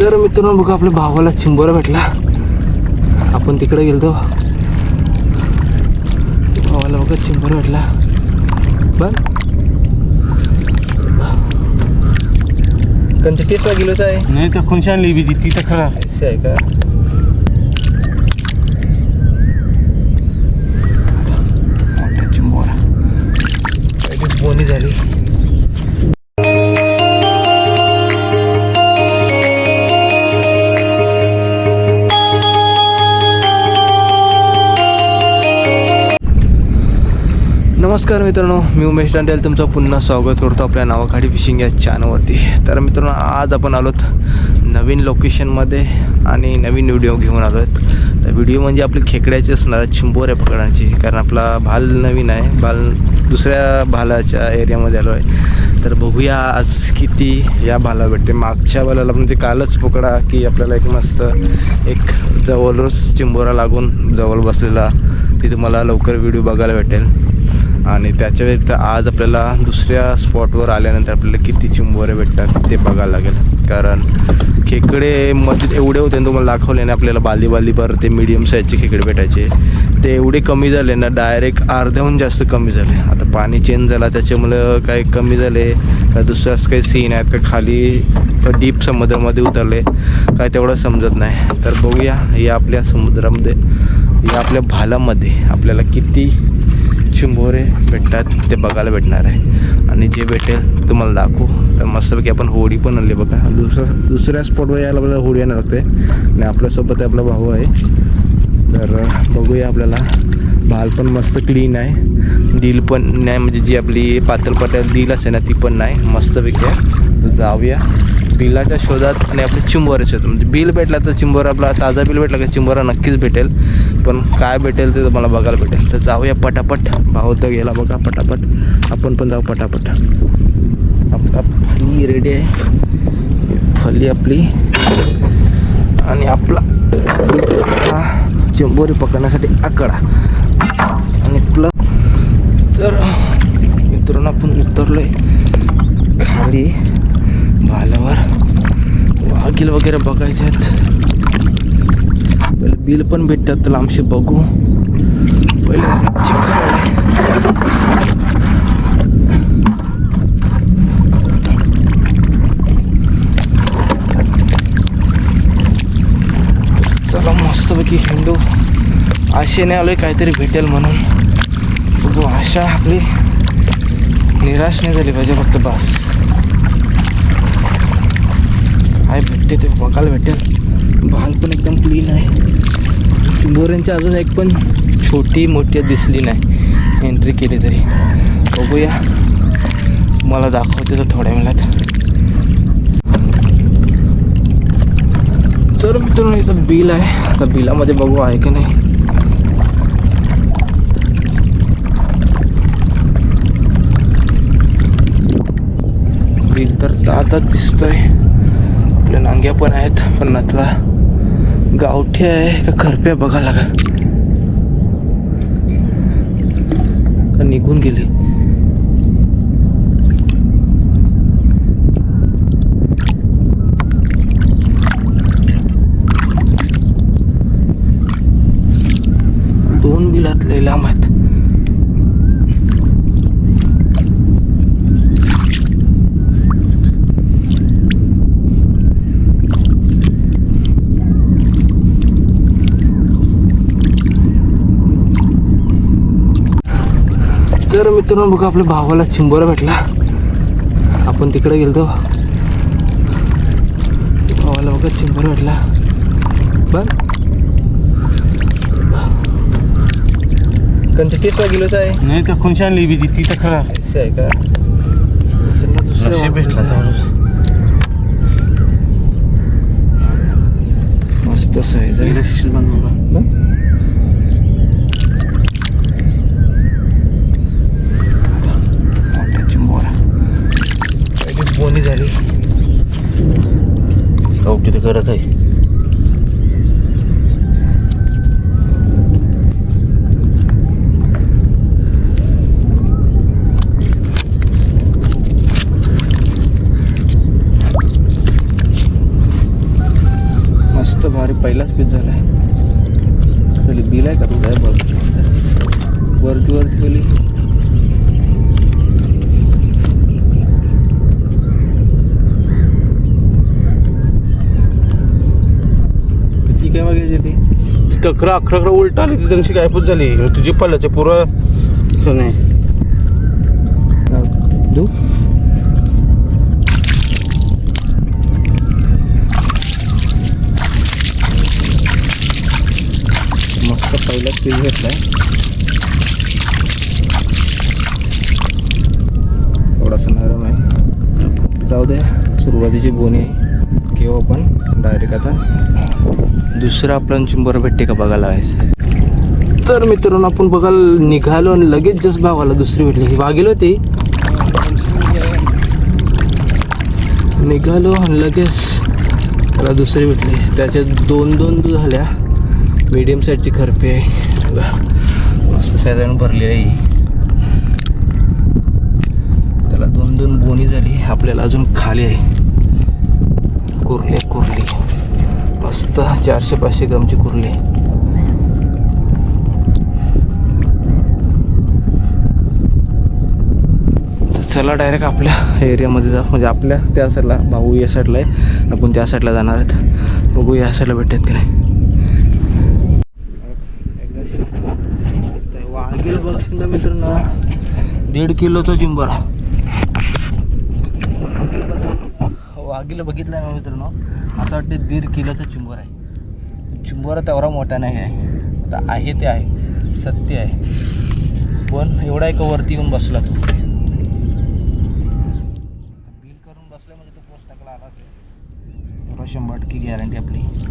तर मित्रांनो बघा आपल्या भावाला चिंबोरा भेटला. आपण तिकडे गेलतो. भावाला बघा चिंबोरा भेटला. बघ. कोणत्या टेस्टला गेलोच आहे. नाही तर कोणची आणली बी ती तर खरा असं आहे का? नमस्कार मित्रांनो मी उमेश दांडेल. तुमचं पुन्हा स्वागत करतो आपल्या नावाखाडी फिशिंग या चॅनलवरती तर मित्रांनो आज आपण आलोत नवीन लोकेशनमध्ये आणि नवीन व्हिडिओ घेऊन आलो आहेत तर व्हिडिओ म्हणजे आपली खेकड्याची असणार चिंबोऱ्या पकडायची. कारण आपला भाल नवीन आहे भाल दुसऱ्या भालाच्या एरियामध्ये आलो आहे तर बघूया आज किती या भाला भेटते. मागच्या भालाला म्हणजे कालच पकडा की आपल्याला एक मस्त एक जवळच चिंबोरा लागून जवळ बसलेला. ती मला लवकर व्हिडिओ बघायला भेटेल. आणि त्याच्या व्यतिरिक्त आज आपल्याला दुसऱ्या स्पॉटवर आल्यानंतर आपल्याला किती चिंबोरे भेटतात ते बघायला लागेल. कारण खेकडे मध्ये एवढे होते ना तुम्हाला दाखवले ना आपल्याला बाली बालीभर ते मिडियम साईजचे खेकडे भेटायचे. ते एवढे कमी झाले ना डायरेक्ट अर्ध्याहून जास्त कमी झाले. आता पाणी चेंज झाला त्याच्यामुळं काही कमी झाले. का दुसरं असं काही सीन आहेत का खाली डीप समुद्रामध्ये उतरले. काय तेवढं समजत नाही. तर बघूया या आपल्या समुद्रामध्ये या आपल्या भालामध्ये आपल्याला किती चिंबोरे भेटतात ते बघायला भेटणार आहे. आणि जे भेटेल तुम्हाला दाखवू. तर मस्तपैकी आपण होडी पण आणली बघा. दुसऱ्या दुसऱ्या स्पॉटवर यायला आपल्याला होडी आणायला लागते आणि आपल्यासोबत आपला भाऊ आहे. तर बघूया आपल्याला. भाल पण मस्त क्लीन आहे. डील पण नाही म्हणजे जी आपली पातळपट्या डील असेल ना ती पण नाही. मस्तपैकी आहे. जाऊया. बिलाच्या शोधात आणि आपलं चिंबोरे शोध म्हणजे बिल भेटला तर चिंबोर आपला ताजा बिल भेटला की चिंबोरा नक्कीच भेटेल. पण काय भेटेल ते तुम्हाला बघायला भेटेल. तर जाऊया पटापट. भाऊ तर गेला बघा पटापट. आपण पण जाऊ पटापट. आपला फली रेडी आहे. फली आपली. आणि आपला हा चिंबोरी पकडण्यासाठी आकडा. आणि प्लस तर मित्रांनो आपण उतरलो आहे खाली. आल्यावर वाघील वगैरे बघायचे आहेत. पहिले बिल पण भेटतात तर लांबशी बघू. पहिले चला मस्तपैकी हिंडू. आशेने आलोय काहीतरी भेटेल म्हणून. बघू आशा आपली निराश नाही झाली पाहिजे फक्त बस काय भेटते ते बघायला भेटेल भाल पण एकदम क्लीन आहे. चिंबोऱ्यांची अजून एक पण छोटी मोठी दिसली नाही. एंट्री केली तरी. बघूया. मला दाखवते तर थोड्या वेळात. तर मित्रांनो इथं बिल आहे. आता बिलामध्ये बघू आहे की नाही. बिल तर आता दिसतोय. आपल्या नांग्या पण आहेत पण नतला गावठी आहे का खरप्या बघा लागेल. का निघून गेली. दोन बिलात लय लांब आहेत तर मित्रांनो बघा आपल्या भावाला चिंबोरा भेटला. आपण तिकडे गेलतो. भावाला बघा चिंबोरा भेटला. बघ. कोणत्या टेस्टला गेलोच आहे. नाही तर कोणची आणली बी ती तर खरा. असं आहे का? त्यांना भेटला मस्त आहे बघ. मोठा चिंबोरा पहिलीच बोनी झाली. गावठी तर करत आहे? मस्त भारी पहिलाच पीस झालाय पहिली बिल आहे का? बघ. वरती वरती पहिली बघायची ती. तिथं अकरा अकरा अकरा उलट आली ती त्यांची गायबच झाली. मग तुझी पल्ल्याच्या पुरं असं नाही. देऊ मस्त पहिलाच पीस घेतलाय. थोडासा नरम आहे. जाऊ दे सुरुवातीची बोनी घेऊ आपण. डायरेक्ट आता. दुसरं आपल्याला चिंबर भेटते का बघायला आहे तर मित्रांनो आपण बघायला निघालो आणि लगेच जस्ट भावाला दुसरी भेटली. ही वागेल होती. निघालो आणि लगेच त्याला दुसरी भेटली. त्याच्यात दोन दोन झाल्या मिडियम साईजची खरपी आहे. मस्त साईजनं भरली आहे त्याला दोन दोन बोनी झाली. आपल्याला अजून खाली आहे. कुरली कुरली. मस्त चारशे पाचशे ग्रामची कुर्ली. चला डायरेक्ट आपल्या एरियामध्ये जा. म्हणजे आपल्या त्या साईडला भाऊ या साईडला आहे. आपण त्या साईडला जाणार आहेत. बघू या साईडला भेटतात की नाही. बघशील ना मित्रांनो. दीड किलोचा जिंबरा. वाघीला बघितलं ना मित्रांनो. असं वाटते दीड किलोचा चुंबर आहे. चिंबोरा तेवढा मोठा नाही आहे. आता आहे ते आहे. सत्य आहे. पण एवढा एका वरती येऊन बसला तो. बिल करून बसला म्हणजे तो पोस्ट टाकला आला शंभर टक्के गॅरंटी आपली.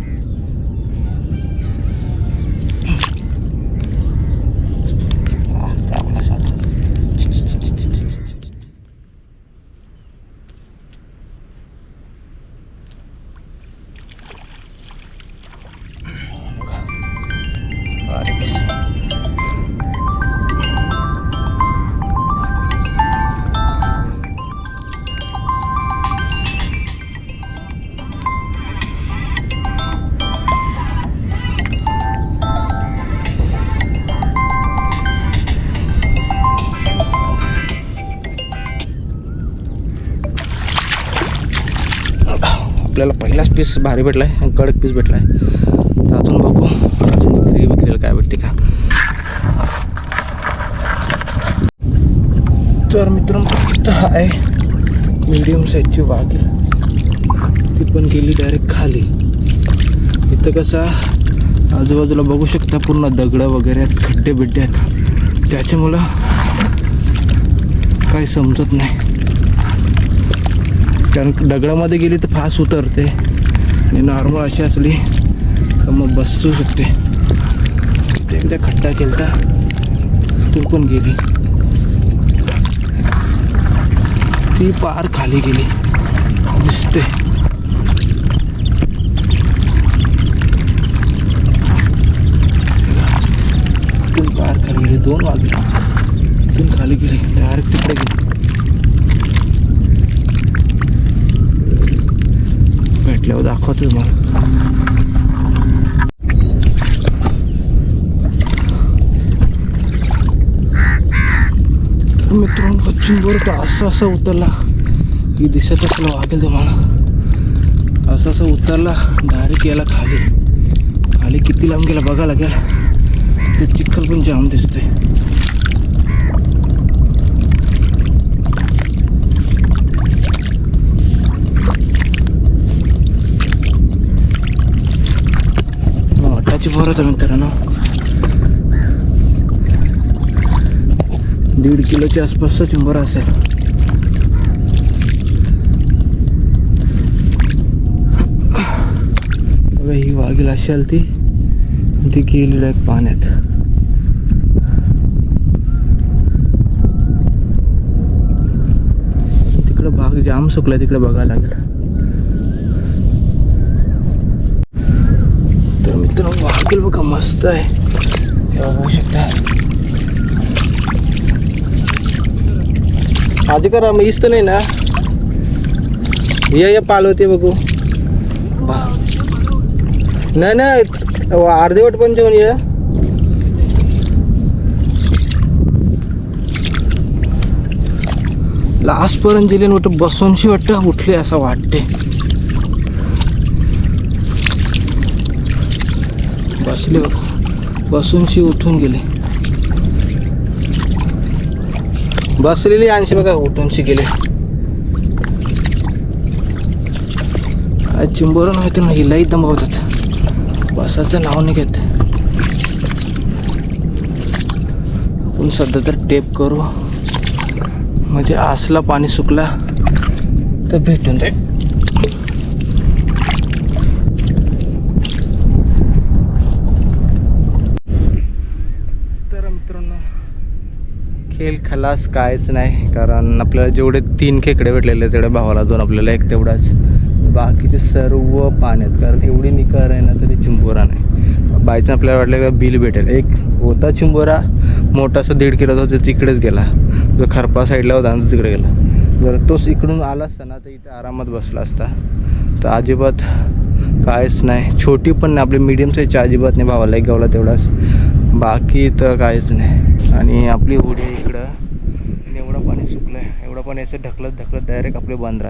आपल्याला पहिलाच पीस भारी भेटला आहे कडक पीस भेटला आहे तर अजून बघू. अजून विक्री विक्रीला काय भेटते का? तर मित्रांनो इथं आहे मीडियम साईजची वाघ. ती पण गेली डायरेक्ट खाली. इथं कसा आजूबाजूला बघू शकता पूर्ण दगडं वगैरे आहेत खड्डे बिड्डे आहेत. त्याच्यामुळं काही समजत नाही. कारण दगडामध्ये गेली तर फास्ट उतरते. आणि नॉर्मल अशी असली तर मग बसू शकते. ते एकदा खड्डा केलता तू गेली. ती पार खाली गेली. दिसते. पार खाली गेली दोन वाजले. तिथून खाली गेली डायरेक्ट तिकडे गेली. भेटल्यावर दाखवतो तुम्हाला. मित्रांनो चिंबोर का असं असं उतरला? की दिसत असलं वाटेल तुम्हाला. असं असं उतरला डायरेक्ट याला खाली. खाली किती लांब गेला? बघा लागेल. ते चिखल पण जाम दिसतंय. किती भरत होता मित्रांनो? दीड किलोच्या आसपासचा चुंबर असेल. ही वाघील अशी ती ती गेलेली आहे पाण्यात. तिकडं भाग जाम सुकला तिकडे बघायला लागेल तर वाघील बघा मस्त आहे. हे बघू शकता. आधी करा मग इस्त नाही ना? ये ये पाल होते बघू नाही नाही अर्धेवट पण जेवण ये. लास्टपर्यंत गेले वाटतं बसूनशी वाटतं उठले असं वाटते बसले बसूनशी उठून गेले. बसलेली आणशी बघा उठूनशी गेले. काय माहिती ना हिलाही दमवतात. बसाचं नाव नाही घेत. आपण सध्या तर टेप करू. म्हणजे आसला पाणी सुकला तर भेटून जाईल. खेळ खलास कायच नाही कारण आपल्याला जेवढे तीन खेकडे भेटलेले तेवढ्या भावाला दोन आपल्याला एक तेवढाच. बाकीचे सर्व पाण्यात कारण एवढी निकार आहे ना तरी चिंबोरा नाही. बायचं आपल्याला वाटलं का बिल भेटेल. एक होता चिंबोरा मोठासा दीड किलोचा तो तिकडेच गेला. जो खरपा साईडला होता आणि तो तिकडे गेला. जर तोच इकडून आला असता ना तर इथे आरामात बसला असता. तर अजिबात कायच नाही. छोटी पण नाही आपली मीडियम साईजची अजिबात नाही भावाला एक गावला तेवढाच. बाकी तर काहीच नाही. आणि आपली होडी पाण्याचं ढकलत ढकलत डायरेक्ट आपले बंद